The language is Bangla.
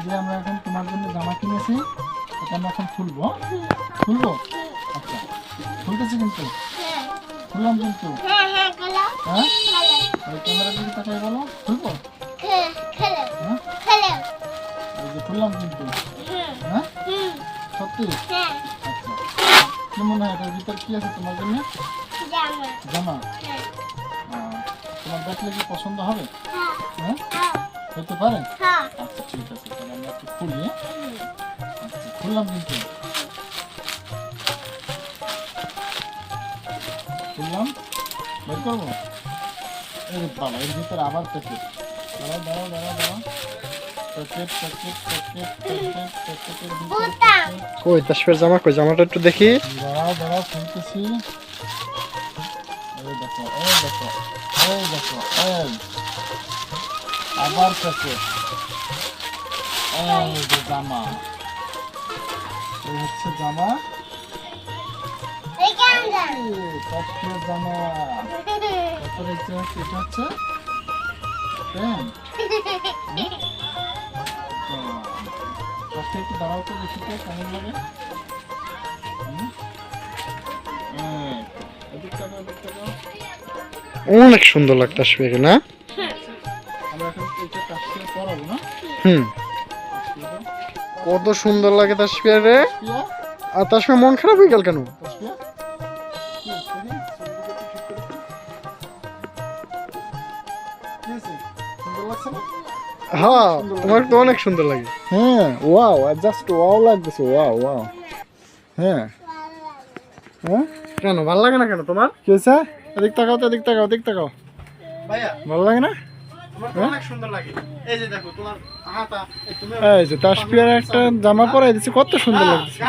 এই যে আমরা এখন তোমার জন্য জামা কিনেছি এটা আমরা এখন খুলবো। খুলবো? আচ্ছা। খুলতেছি কিন্তু। খুললাম কিন্তু। হ্যাঁ হ্যাঁ হ্যাঁ? ক্যামেরা দিকে তাকাই বলো। খুলবো? খেলো খেলো। হ্যাঁ? এই যে খুললাম কিন্তু। হ্যাঁ? সত্যি? আচ্ছা। কি মনে হয় এটার ভিতর কি আছে তোমার জন্য? জামা। জামা? তোমার দেখলে কি পছন্দ হবে? হ্যাঁ। হ্যাঁ হ্যাঁ হতে পারে হ্যাঁ। আচ্ছা ঠিক আছে তাহলে আমরা একটু খুলি হ্যাঁ? আচ্ছা খুললাম কিন্তু। খুললাম বের করব? এই বাবা এর ভিতরে আবার প্যাকেট দাঁড়াও দাঁড়াও দাঁড়াও দাঁড়াও। কই তাসফিয়ার জামা কই জামাটা একটু দেখি। দাঁড়াও দাঁড়াও এই দেখো এই দেখো এই দেখো এই। আবার এই যে জামা। এই হচ্ছে জামা। জামা? তারপরে এটা হচ্ছে প্যান্ট। একটু দাঁড়াও তো দেখি তো কেমন লাগে। হুম? এই, এদিক তাকাও, এদিক তাকাও। অনেক সুন্দর লাগে তাসফিয়াকে না হুম। কত সুন্দর লাগে তাসফিয়ার রে? আর তাসফিয়ার মন খারাপ হয়ে গেল কেন? হ্যাঁ তোমার তো অনেক সুন্দর লাগে। হ্যাঁ ওয়াও জাস্ট ওয়াও লাগতেছে ওয়াও ওয়াও হ্যাঁ। হ্যাঁ? কেন ভালো লাগে না কেন তোমার? কি হয়েছে? এদিক তাকাও তো এদিক তাকাও এদিক তাকাও। ভাইয়া। ভালো লাগে না? এই যে তাসপিয়ার একটা জামা পরাই দিচ্ছে কত সুন্দর লাগছে